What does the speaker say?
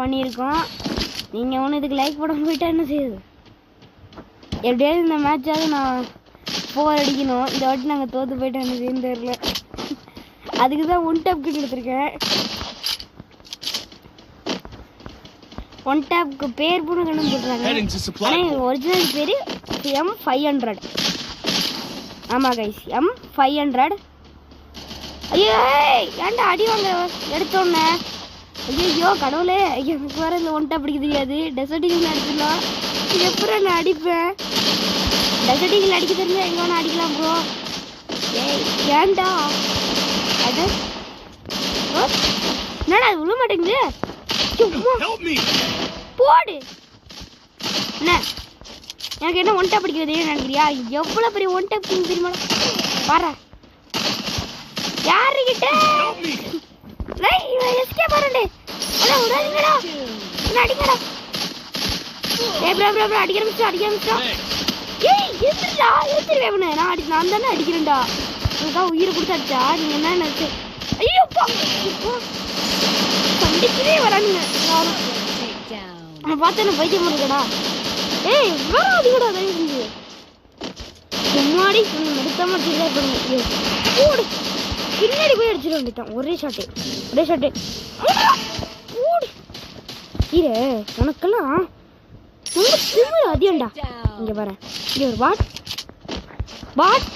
பண்ணியிருக்கோம். நீங்கள் ஒன்று இதுக்கு லைக் போடாம போயிட்டா என்ன செய்யுது எப்படியாவது இந்த மேட்சாவது நான் ஃபோர் அடிக்கணும். இந்த வாட்டி நாங்கள் தோற்று போயிட்டோம் என்ன செய்யுன்னு தெரியல. அதுக்கு தான் ஒன் டேப் கிட்ட எடுத்திருக்கேன். ஒன் டேப்க்கு பேர் பூரா கண்ணு supply ஆனால். ஒரிஜினல் பேர் எம் ஃபைவ் ஹண்ட்ரட் ஆமாம் கைஸ் எம் ஃபைவ் ஹண்ட்ரட் ஐயோ ஏன்டா அடி வாங்க எடுத்தோன்னே ஐயோ கடவுளே எனக்கு வேற இந்த ஒன்ட்டா பிடிக்க தெரியாது. டெசர்ட்டிகள் அடிச்சிடலாம் எப்பறம் நான் அடிப்பேன்? டெசர்ட்டிகள் அடிக்க தெரிஞ்சா எங்க வேணா அடிக்கலாம் ப்ரோ ஏய் ஏன்டா? அது? என்னடா அது விழ மாட்டேங்குது! போடு. என்ன? எனக்கு என்ன ஒன் டேப் அடிக்கிறது நினைக்கிறியா? எவ்வளோ பெரிய ஒன் டேப் கிங் தெரியுமாடா பாரு யாருக்கிட்ட விடாதீங்கடா என்ன அடிங்கடா ஏய் ப்ரோ ப்ரோ ப்ரோ அடிக்கிற மிஸ்டர் அடிக்கிற மிஸ்டர். ஏய் எந்திரடா எந்திர இவனை நான் அடி நான் தானே அடிக்கிறேன்டா. உனக்கா உயிரை கொடுத்து அடிச்சா நீங்க என்ன நினைச்சு? ஐயோ பா. கண்டிக்கவே வரானுங்க. யாரும். அவனை பார்த்து என்ன பைத்தியம் பண்ணுறடா ஏய் வேற அதிகடா தயவு செஞ்சு. முன்னாடி எடுத்தாம டிசைட் பண்ணி போடு. பின்னாடி போய் அடிச்சிட வேண்டியதான் ஒரே ஷாட்டு ஒரே ஷாட்டு கீரை இரு உனக்கெல்லாம் ரொம்ப திமிரு அதிகம்டா இங்க பாரு இங்க ஒரு வாட். வாட்?